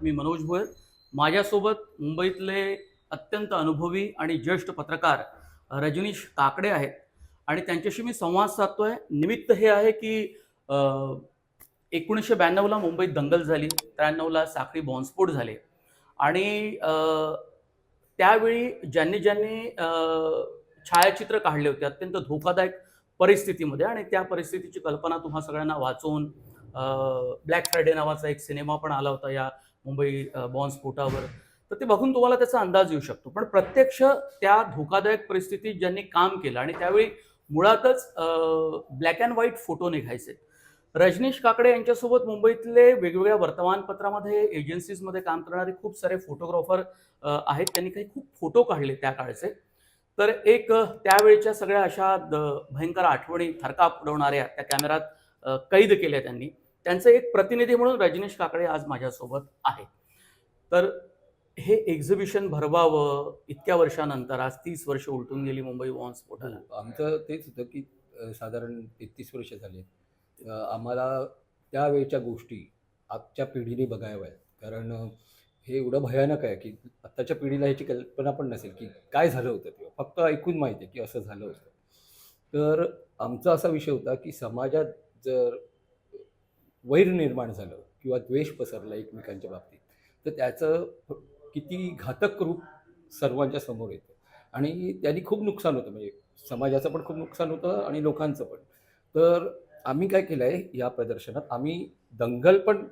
मी मनोज भोयर. माझ्यासोबत मुंबईतले अत्यंत अनुभवी आणि ज्येष्ठ पत्रकार रजनीश काकडे आहेत. आणि त्यांच्याशी मी संवाद साधतोय. निमित्त हे आहे की एकोणीसशे ब्याण्णवला मुंबईत दंगल झाली. त्र्याण्णवला साखळी बॉम्बस्फोट झाले. आणि त्यावेळी ज्यांनी ज्यांनी छायाचित्र काढले होते अत्यंत धोकादायक परिस्थितीमध्ये. आणि त्या परिस्थितीची कल्पना तुम्हा सगळ्यांना वाचून ब्लॅक फ्रायडे नावाचा एक सिनेमा पण आला होता या मुंबई अ, बॉम्बस्फोटावर तर ते बघून तुम्हाला त्याचा अंदाज येऊ शकतो. पण प्रत्यक्ष त्या धोकादायक परिस्थितीत ज्यांनी काम केलं आणि त्यावेळी मुळातच ब्लॅक अँड व्हाईट फोटो निघायचे. रजनीश काकडे यांच्यासोबत मुंबईतले वेगवेगळ्या वर्तमानपत्रामध्ये एजन्सीजमध्ये काम करणारे खूप सारे फोटोग्राफर आहेत. त्यांनी काही खूप फोटो काढले त्या काळचे. तर एक त्यावेळच्या सगळ्या अशा द- भयंकर आठवणी थरकाप उडवणाऱ्या त्या कॅमेऱ्यात कैद केल्या त्यांनी. त्यांचे एक प्रतिनिधी म्हणून रजनीश काकडे आज माझ्यासोबत आहे तर हे एक्झिबिशन भरवावं इतक्या वर्षानंतर आज तीस वर्ष उलटून गेली मुंबई स्फोटाला हो, आमचं तेच होतं की साधारण तेहतीस वर्ष झाले. आम्हाला त्यावेळच्या गोष्टी आजच्या पिढीने बघाव्या आहेत कारण हे एवढं भयानक आहे की आत्ताच्या पिढीला ह्याची कल्पना पण नसेल की काय झालं होतं तेव्हा. फक्त ऐकून माहिती आहे की असं झालं होतं. तर आमचा असा विषय होता की समाजात जर वैर निर्माण झालं किंवा द्वेष पसरला एकमेकांच्या बाबतीत. तर त्याचं किती घातक रूप सर्वांच्या समोर येतं. आणि त्यांनी खूप नुकसान होतं. म्हणजे समाजाचं पण खूप नुकसान होतं आणि लोकांचं पण. तर आम्ही काय केलं आहे या प्रदर्शनात? आम्ही दंगल पण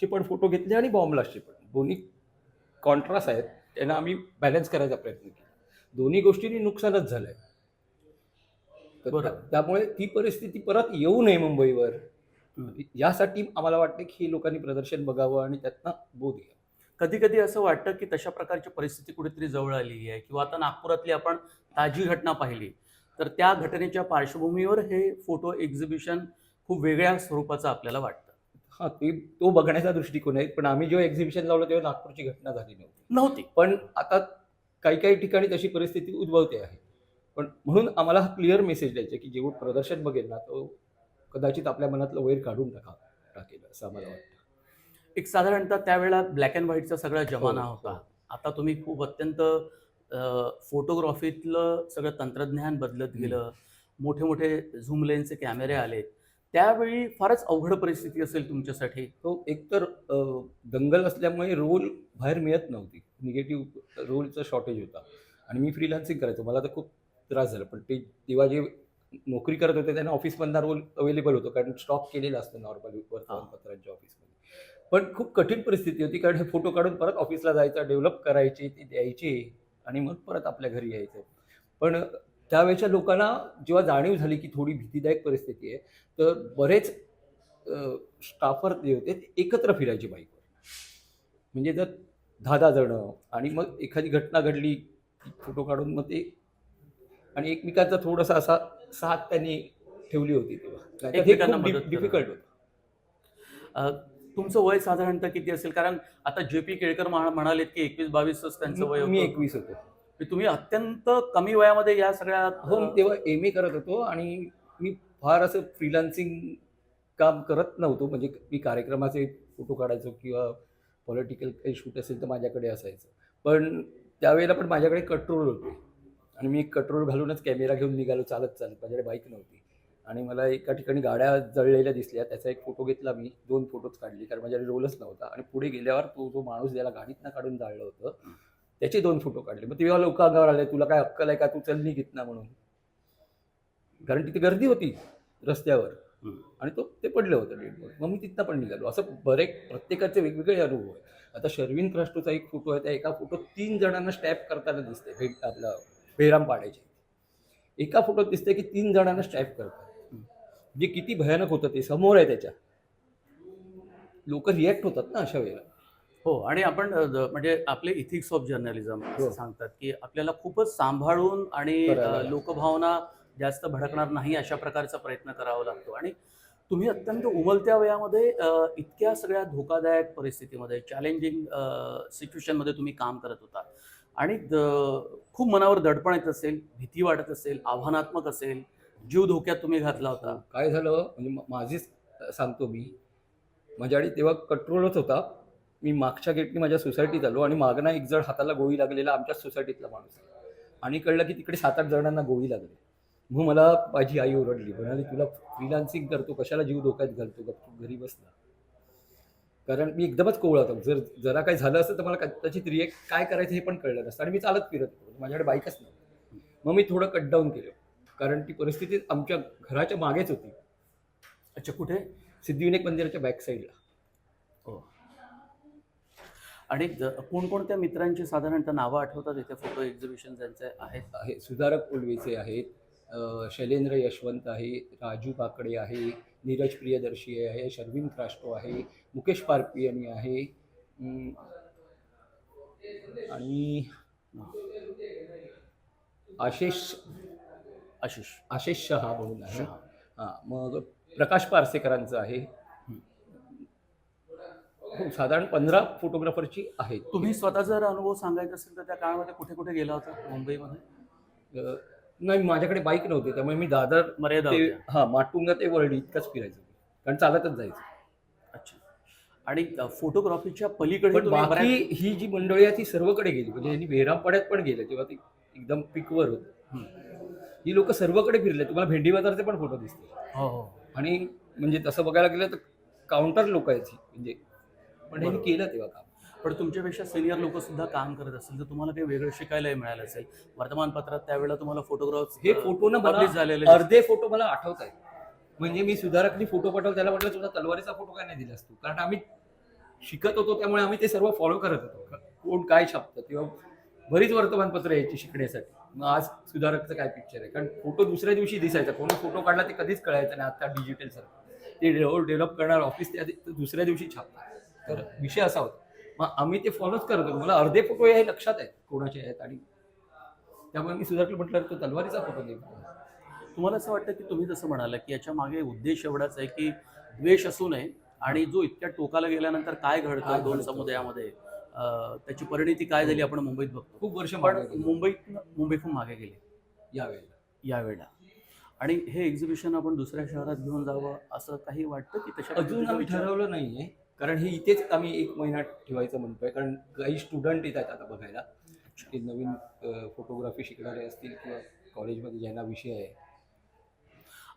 चे पण फोटो घेतले आणि बॉम्बलास्टचे पण. दोन्ही कॉन्ट्रास्ट आहेत. त्यांना आम्ही बॅलन्स करायचा प्रयत्न केला. दोन्ही गोष्टींनी नुकसानच झालं आहे तर त्यामुळे ती परिस्थिती परत येऊ नये मुंबईवर. यासाठी आम्हाला वाटतं की हे लोकांनी प्रदर्शन बघावं आणि त्यातनं बोध घ्या कधी कधी असं वाटतं की तशा प्रकारची परिस्थिती कुठेतरी जवळ आली आहे किंवा आता नागपुरातली आपण ताजी घटना पाहिली. तर त्या घटनेच्या पार्श्वभूमीवर हे फोटो एक्झिबिशन खूप वेगळ्या स्वरूपाचं आपल्याला वाटतं. हां ते तो बघण्याचा दृष्टिकोन आहे पण आम्ही जेव्हा एक्झिबिशन लावलं तेव्हा नागपूरची घटना झाली नव्हती. नव्हती. पण आता काही काही ठिकाणी तशी परिस्थिती उद्भवते आहे. पण म्हणून आम्हाला हा क्लिअर मेसेज द्यायचा की जेव्हा प्रदर्शन बघेल ना तो कदाचित आपल्या मनातलं वैर काढून टाका टाकेल असं आम्हाला वाटतं. एक साधारणतः त्यावेळेला ब्लॅक अँड व्हाईटचा सगळा जमाना हो, होता. हो. आता तुम्ही खूप अत्यंत फोटोग्राफीतलं सगळं तंत्रज्ञान बदलत. गेलं. मोठे मोठे झूम लेन्सचे कॅमेरे आले. त्यावेळी फारच अवघड परिस्थिती असेल तुमच्यासाठी? तो एकतर दंगल असल्यामुळे रोल बाहेर मिळत नव्हती. निगेटिव्ह रोलचं शॉर्टेज होता. आणि मी फ्रीलान्सिंग करायचो. मला तर खूप त्रास झाला. पण ते तेव्हा जे नोकरी करत होते त्यांना ऑफिसमधला रोल अवेलेबल होतो कारण स्टॉक केलेला असतं नॉर्मली वर्तमानपत्रांच्या ऑफिसमध्ये पण खूप कठीण परिस्थिती होती कारण हे फोटो काढून परत ऑफिसला जायचं डेव्हलप करायची ते द्यायचे आणि मग परत आपल्या घरी यायचं. पण त्यावेळेच्या लोकांना जेव्हा जाणीव झाली की थोडी भीतीदायक परिस्थिती आहे तर बरेच स्टाफर जे होते ते एकत्र फिरायचे बाईकवर म्हणजे जर दहा दहा जणं आणि मग एखादी घटना घडली फोटो काढून मग ते आणि एकमेकांचा थोडासा असा साथ त्यांनी ठेवली होती तेव्हा. डिफिकल्ट होतं. तुमचं वय साधारणतः किती असेल? कारण आता जे पी केळकर म्हणा- म्हणालेत की एकवीस बावीसच त्यांचं वय मी-. एकवीस होतो. की तुम्ही अत्यंत कमी वयामध्ये या सगळ्या हो तेव्हा एम ए करत होतो आणि मी फार असं फ्रीलान्सिंग काम करत नव्हतो. म्हणजे मी कार्यक्रमाचे फोटो काढायचो किंवा पॉलिटिकल काही शूट असेल तर माझ्याकडे असायचं. पण त्यावेळेला पण माझ्याकडे कट्रोल होते. आणि मी कट्रोल घालूनच कॅमेरा घेऊन निघालो चालत चालत. माझ्याकडे बाईक नव्हती. आणि मला एका ठिकाणी गाड्या जळलेल्या दिसल्या. त्याचा एक फोटो घेतला मी. दोन फोटोज काढले. कारण माझ्याकडे रोलच नव्हता. आणि पुढे गेल्यावर तो जो माणूस ज्याला गाडीतनं काढून जाळलं होतं त्याचे दोन फोटो काढले. मग तेव्हा लोक अंगावर आले. तुला काय अक्कल आहे का? तू चल निघित ना म्हणून. कारण तिथे गर्दी होती रस्त्यावर. आणि तो ते पडलं होतं डेड बॉडी. मग मी तिथनं पण निघालो. असं बरेच प्रत्येकाचे वेगवेगळे अनुभव आहे आता शर्विन क्रास्टोचा एक फोटो आहे. त्या एका फोटो तीन जणांना स्टॅप करताना दिसते भेट आपला बेराम पाडायचे. एका फोटोत दिसते की तीन जणांना स्टॅप करतात. जे किती भयानक होतं ते समोर आहे त्याच्या. लोक रिॲक्ट होतात ना अशा वेळेला. हो आणि आपण म्हणजे आपले इथिक्स ऑफ जर्नलिझम. सांगतात की आपल्याला खूपच सांभाळून आणि. लोकभावना जास्त भडकणार नाही अशा प्रकारचा प्रयत्न करावा लागतो. आणि तुम्ही अत्यंत उमलत्या वयामध्ये इतक्या सगळ्या धोकादायक परिस्थितीमध्ये चॅलेंजिंग सिच्युएशनमध्ये तुम्ही काम करत होता. आणि द- खूप मनावर दडपण येत असेल भीती वाटत असेल आव्हानात्मक असेल जीव धोक्यात तुम्ही घातला होता. हो, काय झालं? म्हणजे माझीच सांगतो मी. माझ्या आणि तेव्हा कंट्रोलच होता. मी मागच्या गेटनी माझ्या सोसायटीत आलो आणि मागना एक जण हाताला गोळी लागलेला आमच्या सोसायटीतला माणूस आणि कळलं की तिकडे सात आठ जणांना गोळी लागली. मग मला माझी आई ओरडली. म्हणाली तुला फ्रीलान्सिंग करतो कशाला जीव धोक्यात घालतो? गप्प घरी बसला कारण मी एकदमच कोवळा होतो. जर जरा काही झालं असतं तर मला कदाचित रिएक्ट काय करायचं हे पण कळलं नसतं आणि मी चालत फिरत होतो. माझ्याकडे बाईकच नव्हती. मग मी थोडं कट डाऊन केलं. कारण ती परिस्थिती आमच्या घराच्या मागेच होती. अच्छा कुठे? सिद्धिविनायक मंदिराच्या बॅक साईडला हो. आणि कोणकोणत्या मित्रांची साधारणतः नावं आठवतात? इथे फोटो एक्झिबिशन ज्यांचे आहेत. आहे सुधारक उलवेचे आहेत. शैलेंद्र यशवंत आहे. राजू काकडे आहे. नीरज प्रियदर्शी आहे शर्विन क्रास्टो आहे मुकेश पारपियनी आहे. आणि आशिष आशिष. आशिष शहा म्हणून आहे. हां मग प्रकाश पारसेकरांचं आहे. हो साधारण पंधरा फोटोग्राफरची आहेत. तुम्ही स्वतः जर अनुभव सांगायचा असेल तर त्या काळामध्ये कुठे कुठे गेला होता मुंबईमध्ये? नाही माझ्याकडे बाईक नव्हती त्यामुळे मी दादर मर्यादा ते होत्या. हा माटुंगा ते वर्डी इतकंच फिरायचं. कारण चालतच जायचं. अच्छा. आणि अ, फोटोग्राफीच्या पलीकडे पण तुम्ही बाकी बऱ्याच- ही जी मंडळी आहे ती सर्वकडे गेली. म्हणजे यांनी बेरामपाड्यात पण गेले तेव्हा ती एकदम पिकवर होत. हं. ही लोक सर्वकडे फिरले. तुम्हाला भेंडी बाजारचे पण फोटो दिसतील. हो हो. आणि म्हणजे तसं बघायला गेलं तर काउंटर लोक आहेत ही. म्हणजे पण हे बरोबर. केलं तेव्हा काम. पण तुमच्यापेक्षा सिनियर लोक सुद्धा काम करत असतील तर तुम्हाला काही वेगळं शिकायलाही मिळालं असेल. वर्तमानपत्रात त्यावेळेला तुम्हाला फोटोग्राफ हे फोटो ना मला झालेले अर्धे फोटो मला आठवत आहेत. म्हणजे मी सुधारकनी फोटो पाठवला त्याला म्हटलं तुझा तलवारीचा फोटो काय नाही दिलास तू? कारण आम्ही शिकत होतो त्यामुळे आम्ही ते सर्व फॉलो करत होतो. कोण काय छापतं किंवा बरीच वर्तमानपत्र यायची शिकण्यासाठी. मग आज सुधारकचं काय पिक्चर आहे? कारण फोटो दुसऱ्या दिवशी दिसायचा. कोणी फोटो काढला ते कधीच कळायचं नाही. आता डिजिटल सर ते डेव्हलप करणार ऑफिस ते आधी दुसऱ्या दिवशी छापतात. तर विषय असा होता. मग आम्ही ते फॉलोच करत होतो. मला अर्धे फोटो हे लक्षात आहेत कोणाचे आहेत आणि त्यामुळे मी सुधारकला म्हटलं तो तलवारीचा फोटो दे. तुम्हाला असं वाटतं की तुम्ही जसं म्हणाला की याच्या मागे उद्देश एवढाच आहे की द्वेष असू नये आणि जो इतक्या टोकाला गेल्यानंतर काय घडतं दोन. समुदायामध्ये? त्याची परिणिती काय झाली आपण मुंबईत बघतो. खूप वर्ष पण मुंबईत मुंबईतून मागे गेले. यावेळेला. यावेळेला. आणि हे एक्झिबिशन आपण दुसऱ्या शहरात घेऊन जावं असं काही वाटतं की तशा अजून आम्ही ठरवलं नाहीये. कारण हे इथेच आम्ही एक महिना ठेवायचं म्हणतोय. कारण काही स्टुडंट येत आहेत आता बघायला. ते नवीन फोटोग्राफी शिकणारे असतील किंवा कॉलेजमध्ये ज्यांना विषय आहे.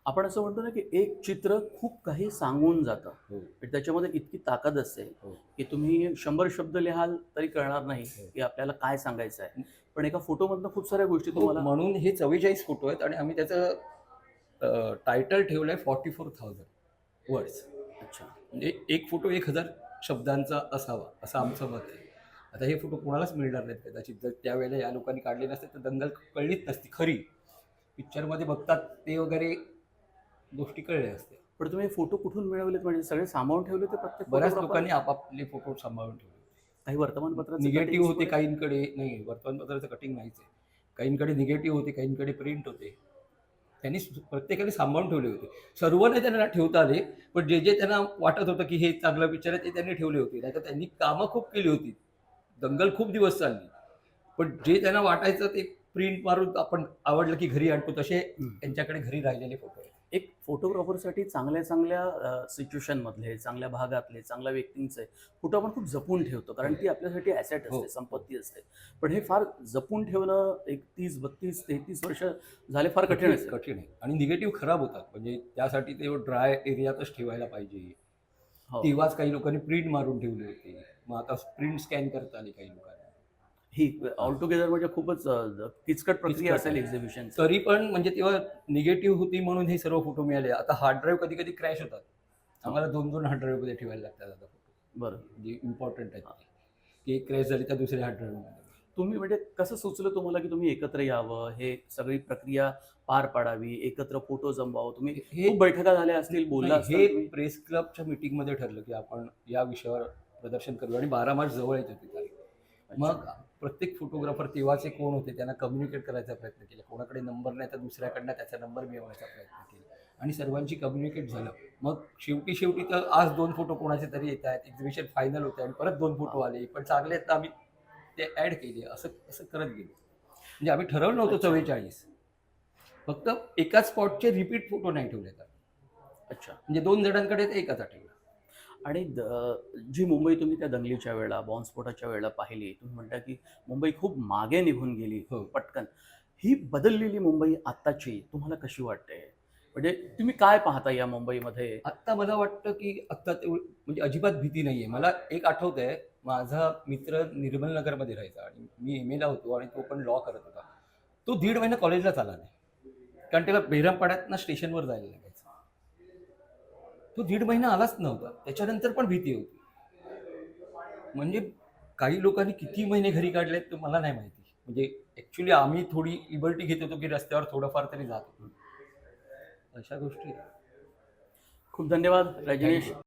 आपण असं म्हणतो ना की एक चित्र खूप काही सांगून जातं. हो. त्याच्यामध्ये इतकी ताकद असते हो. की तुम्ही शंभर शब्द लिहाल तरी कळणार नाही हो. की आपल्याला काय सांगायचं आहे. पण एका फोटोमधनं खूप साऱ्या गोष्टी तुम्हाला म्हणून हे चव्वेचाळीस फोटो आहेत आणि आम्ही त्याचं टायटल ठेवलंय फॉर्टी फोर थाउजंड वर्ड्स अच्छा. म्हणजे एक फोटो एक हजार शब्दांचा असावा असं आमचं मत आहे. आता हे फोटो कोणालाच मिळणार नाहीत कदाचित. जर त्यावेळेला या लोकांनी काढले नसते तर दंगल कळलीच नसती खरी. पिक्चरमध्ये बघतात ते वगैरे गोष्टी कळल्या असत्या. पण तुम्ही फोटो कुठून मिळवलेत? म्हणजे सगळे सामावून ठेवले ते प्रत्येक बऱ्याच? लोकांनी आपापले फोटो सांभाळून ठेवले. काही वर्तमानपत्रात निगेटिव्ह होते काहींकडे नाही वर्तमानपत्राचं कटिंग नाहीच आहे. काहींकडे निगेटिव्ह होते काहींकडे प्रिंट होते. त्यांनी प्रत्येकाने सांभाळून ठेवले होते. सर्व नाही त्यांना ठेवता आले पण जे जे त्यांना वाटत होतं की हे चांगलं पिक्चर आहे ते त्यांनी ठेवले होते. नाही तर त्यांनी कामं खूप केली होती. दंगल खूप दिवस चालली. पण जे त्यांना वाटायचं ते प्रिंट मारून आपण आवडलं की घरी आणतो तसे. त्यांच्याकडे घरी राहिलेले फोटो एक फोटोग्राफरसाठी चांगल्या चांगल्या सिच्युएशन मधले चांगल्या भागातले चांगल्या व्यक्तींचे फोटो आपण खूप जपून ठेवतो. कारण ती आपल्यासाठी ॲसेट हो. असते संपत्ती असते. पण हे फार जपून ठेवणं एक तीस बत्तीस तेहतीस वर्ष झाले फार कठीण असेल. कठीण आहे. आणि निगेटिव्ह खराब होतात. म्हणजे त्यासाठी ते ड्राय एरियातच ठेवायला पाहिजे. हो. तेव्हाच काही लोकांनी प्रिंट मारून ठेवली होती. मग आता प्रिंट स्कॅन करता आली काही लोकांना ही ऑल टुगेदर म्हणजे खूपच किचकट प्रक्रिया असेल आहे. एक्झिबिशन तरी पण म्हणजे तेव्हा निगेटिव्ह होती म्हणून हे सर्व फोटो मिळाले. आता हार्ड ड्राईव्ह कधी कधी क्रॅश होतात. आम्हाला दोन दोन हार्ड ड्राईव्हमध्ये ठेवायला लागतात आता फोटो बरं. जे इम्पॉर्टंट आहेत ते. की एक क्रॅश झाली तर दुसऱ्या हार्ड ड्राईव्हमध्ये. तुम्ही म्हणजे कसं सुचलं तुम्हाला की तुम्ही एकत्र यावं? हे सगळी प्रक्रिया पार पाडावी एकत्र फोटो जमवावं? तुम्ही हे बैठका झाल्या असतील बोलला हे. प्रेस क्लबच्या मीटिंगमध्ये ठरलं की आपण या विषयावर प्रदर्शन करू आणि बारा मार्च जवळ येत होती तारीख. मग प्रत्येक फोटोग्राफर तेव्हाचे कोण होते त्यांना कम्युनिकेट करायचा प्रयत्न केला. कोणाकडे नंबर नाही तर दुसऱ्याकडनं त्याचा नंबर मिळवण्याचा प्रयत्न केला. आणि सर्वांची कम्युनिकेट झालं. मग शेवटी शेवटी तर आज दोन फोटो कोणाचे तरी येत आहेत एक्झिबिशन फायनल होते आणि परत दोन फोटो आले. पण चांगले आहेत तर आम्ही ते ॲड केले. असं असं करत गेलो. म्हणजे आम्ही ठरवलं नव्हतं चव्वेचाळीस. फक्त एकाच स्पॉटचे रिपीट फोटो नाही ठेवले तर. अच्छा. म्हणजे दोन जणांकडे एकाचा ठेवला आणि द- जी मुंबई तुम्ही त्या दंगलीच्या वेळेला बॉम्बस्फोटाच्या वेळेला पाहिली तुम्ही म्हणता की मुंबई खूप मागे निघून गेली हो. पटकन. ही बदललेली मुंबई आत्ताची तुम्हाला कशी वाटते? म्हणजे तुम्ही काय पाहता या मुंबईमध्ये? आत्ता मला वाटतं की आत्ता म्हणजे अजिबात भीती नाही आहे मला एक आठवत आहे माझा मित्र निर्मल नगरमध्ये राहायचा आणि मी एम एला होतो आणि तो पण लॉ करत होता. तो दीड महिना कॉलेजलाच आला नाही. कारण त्याला बेरमपाड्यात ना स्टेशनवर जायला लागायचं. तो दीड महिना आलाच नव्हता. त्याच्यानंतर पण भीती होती. म्हणजे काही लोकांनी किती महिने घरी काढलेत ते मला नाही माहिती. म्हणजे ॲक्च्युली आम्ही थोडी लिबर्टी घेत होतो की रस्त्यावर थोडंफार तरी जात होतो. अशा गोष्टी खूप धन्यवाद रजनीश.